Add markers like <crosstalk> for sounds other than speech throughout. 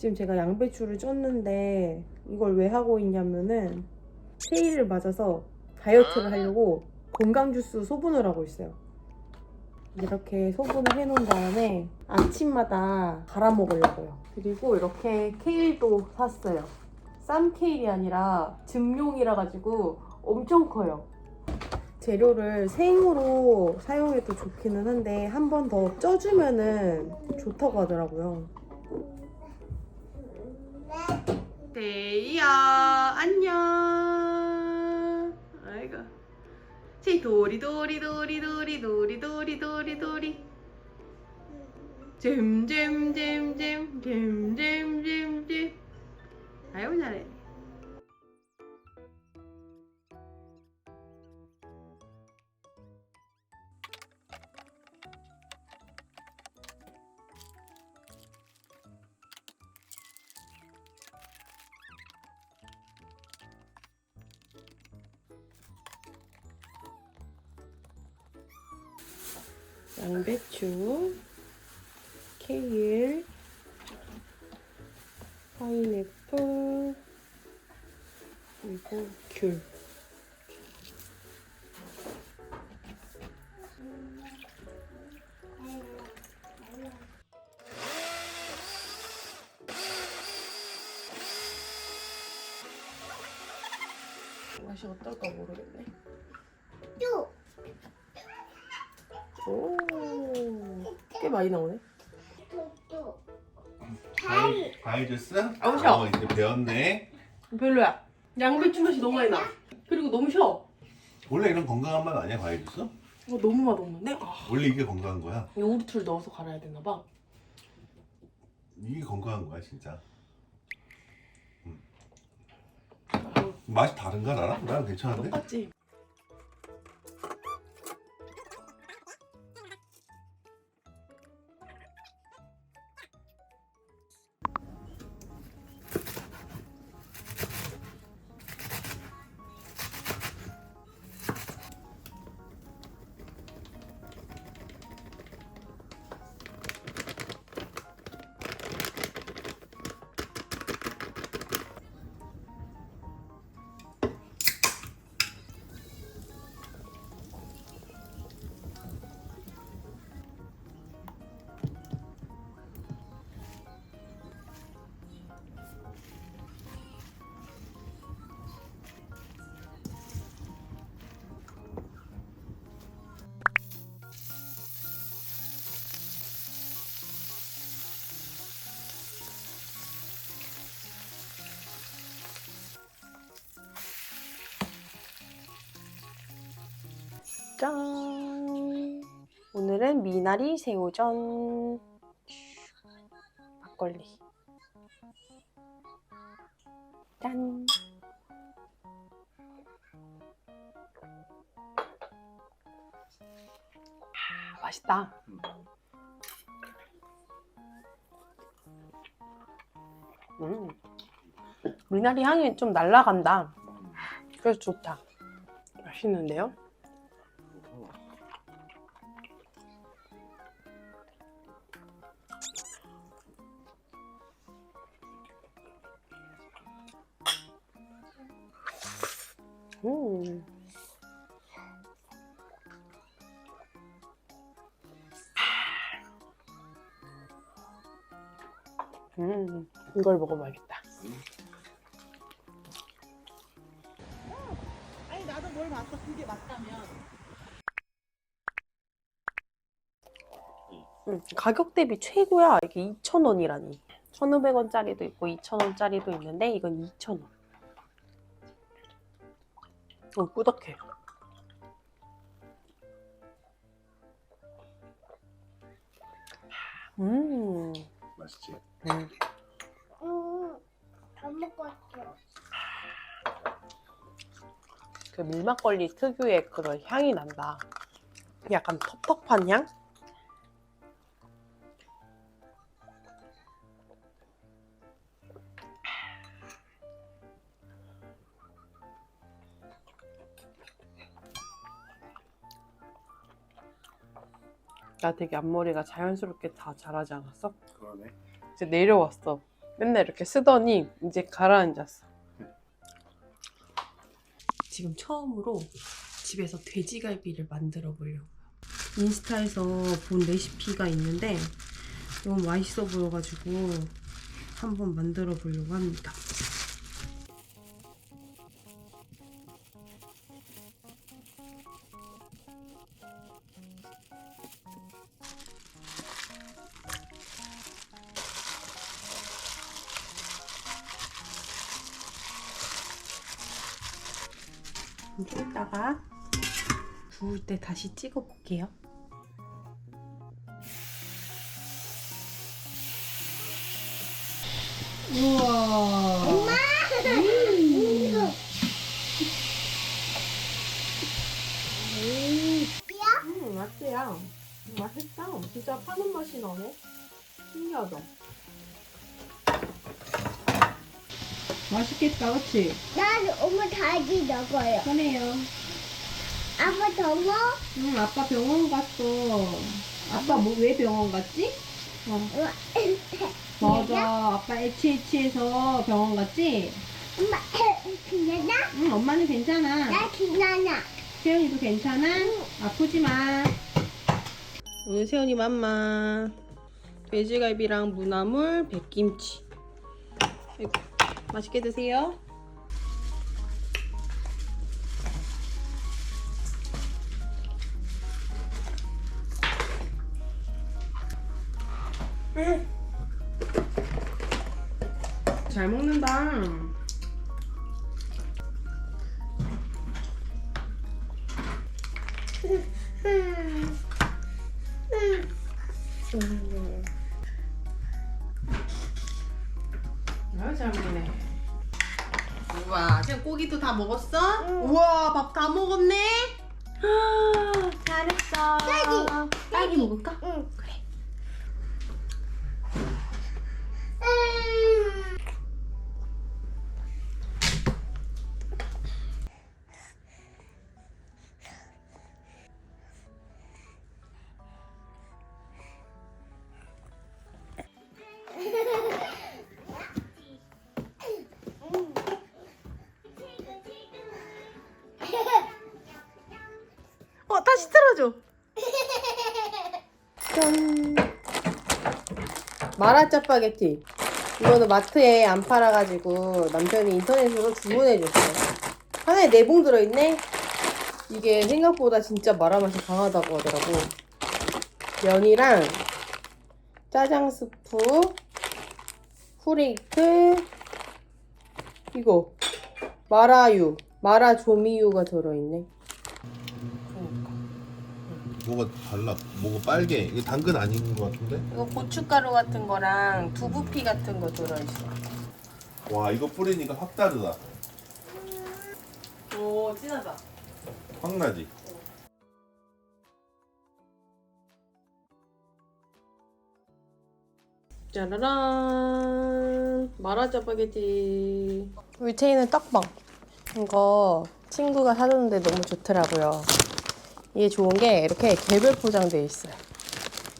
지금 제가 양배추를 쪘는데 이걸 왜 하고 있냐면은 세일을 맞아서 다이어트를 하려고 건강 주스 소분을 하고 있어요. 이렇게 소분을 해놓은 다음에 아침마다 갈아 먹으려고요. 그리고 이렇게 케일도 샀어요. 쌈 케일이 아니라 증용이라 가지고 엄청 커요. 재료를 생으로 사용해도 좋기는 한데 한 번 더 쪄주면은 좋다고 하더라고요. 데이야 안녕 아이고 제 도리 도리 도리 도리 도리 도리 도리 도리. 잼잼잼잼잼잼잼잼. 아이고 잘해 양배추 케일 파인애플 그리고 귤. 맛이 어떨까 모르겠네. 또 오, 꽤 많이 나오네. 또. 과일, 과일 주스? 아우, 셔. 어, 이제 배웠네. 별로야. 양배추 맛이 너무 많이 나. 그리고 너무 셔. 원래 이런 건강한 맛 아니야, 과일 주스? 어, 너무 맛없는데? 아, 원래 이게 건강한 거야. 요구르트를 넣어서 갈아야 되나 봐. 이게 건강한 거야, 진짜. 아, 맛이 다른가, 나랑? 나랑 괜찮은데? 똑같지? 짠! 오늘은 미나리 새우전. 막걸리. 짠! 아, 맛있다. 음. 미나리 향이 좀 날라간다. 그래서 좋다. 맛있는데요? 음. 음, 이걸 먹어봐야겠다. 아니 나도 뭘 봤어 그게 맞다면 음, 가격 대비 최고야. 이게 2,000원이라니. 1,500원짜리도 있고 2,000원짜리도 있는데 이건 2,000원. 어, 꾸덕해. 음, 맛있지? 음. 음다 먹었어 그 밀막걸리 특유의 그런 향이 난다. 약간 텁텁한 향? 나 되게 앞머리가 자연스럽게 다 자라지 않았어? 그러네. 이제 내려왔어. 맨날 이렇게 쓰더니 이제 가라앉았어. 지금 처음으로 집에서 돼지갈비를 만들어 보려고요. 인스타에서 본 레시피가 있는데 너무 맛있어 보여가지고 한번 만들어 보려고 합니다. 좀 이따가 구울 때 다시 찍어 볼게요. 우와. 엄마. 음. 음, 맛있야. 맛있다. 진짜 파는 맛이 나네. 신기하다. 맛있겠다, 그치? 난 엄마 다시 먹어요. 그래요. 아빠 더 먹어? 응, 아빠 병원 갔어. 아빠 뭐 왜 병원 갔지? 어. <laughs> 맞아. 아빠 HH에서 병원 갔지? 엄마 <clears throat> 괜찮아? 응, 엄마는 괜찮아. 나 괜찮아. 세연이도 괜찮아? 아프지 마. 오늘 세연이 맘마. 돼지갈비랑 무나물, 백김치. 아이고, 맛있게 드세요. 잘 먹는다. 아, 잘 먹네. 우와, 지금 고기도 다 먹었어? 우와, 밥 다 먹었네? 아, <gasps> 잘했어. 딸기. 딸기 먹을까? 응. 틀어줘. 짠. 마라 짜파게티. 이거는 마트에 안 팔아가지고 남편이 인터넷으로 주문해줬어. 하나에 네 봉 들어있네? 이게 생각보다 진짜 마라 맛이 강하다고 하더라고. 면이랑 짜장 스프, 후레이크, 이거 마라유, 마라 조미유가 들어있네. 뭐가 달라? 뭐가 빨개? 이게 당근 아닌 것 같은데? 이거 고춧가루 같은 거랑 두부피 같은 거 들어있어. 와 이거 뿌리니까 확 다르다. 오, 진하다. 확 나지. 짜라란 마라 짜파게티 우리 체이는 떡방 이거 친구가 사줬는데 너무 좋더라고요 이게 좋은 게 이렇게 개별 포장돼 있어요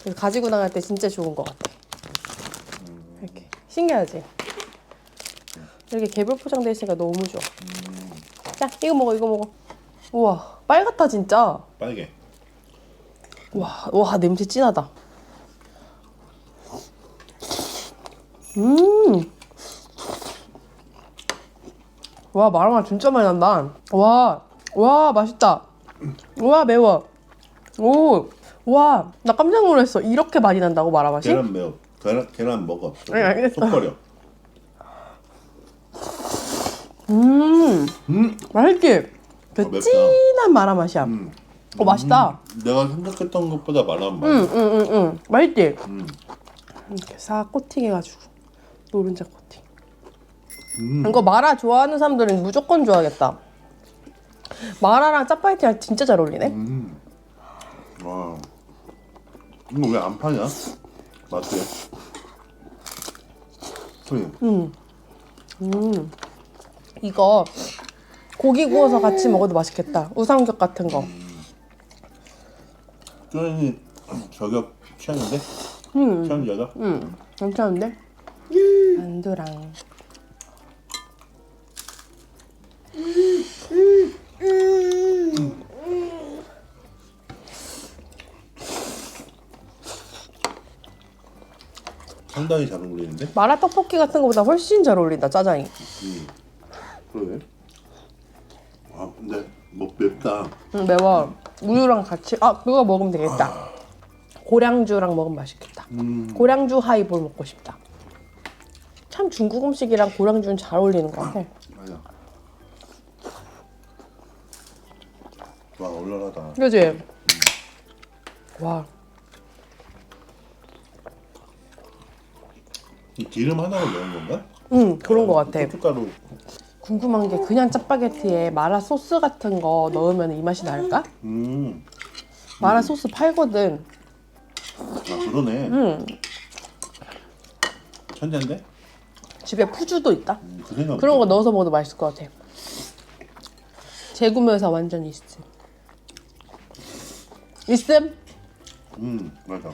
그래서 가지고 나갈 때 진짜 좋은 것 같아 이렇게 신기하지? 이렇게 개별 포장돼 있으니까 너무 좋아 자 이거 먹어 이거 먹어 우와 빨갛다 진짜 빨개. 와, 와 냄새 진하다. 음. 와 마라맛 진짜 많이 난다. 와, 와 맛있다. 와 매워. 오, 와 나 깜짝 놀랐어. 이렇게 많이 난다고 마라 맛이? 계란 매워. 계란 계란 먹어. 네, 알겠어. 속버려. 음, 음. 맛있지? 그 어, 맵다. 진한 마라 맛이야. 음. 어 맛있다. 음, 내가 생각했던 것보다 말한 맛. 응, 응, 응, 응. 맛있지? 음. 이렇게 싹 코팅해가지고 노른자 코팅. 음. 이거 마라 좋아하는 사람들은 무조건 좋아하겠다. 마라랑 짜파게티랑 진짜 잘 어울리네. 음. 와. 이거 왜 안 파냐? 마트에. 소희. 음. 음. 이거 고기 구워서 같이 먹어도 맛있겠다. 우삼겹 같은 거. 소연이 저격 취향인데? 음, 취향 저격? 음, 괜찮은데? 만두랑 상당히 잘 어울리는데? 마라 떡볶이 같은 거보다 훨씬 잘 어울린다 짜장이. 음. 그러네. 아 근데 뭐 맵다. 음, 매워. 우유랑 같이 아 그거 먹으면 되겠다. 고량주랑 먹으면 맛있겠다. 음. 고량주 하이볼 먹고 싶다. 참 중국 음식이랑 고량주는 잘 어울리는 것 같아. 맞아. 와 얼얼하다. 그지? 와, 이 기름 하나로 넣은 건가? 응 그런 것 같아. 고춧가루. 궁금한 게 그냥 짜파게티에 마라 소스 같은 거 넣으면 이 맛이 날까? 음. 마라 소스 팔거든. 아 그러네. 응. 천재인데? 집에 푸주도 있다. 음, 그 생각. 그런 거 넣어서 먹어도 맛있을 것 같아. 재구매사 완전 있음. 있음? 음 맞아.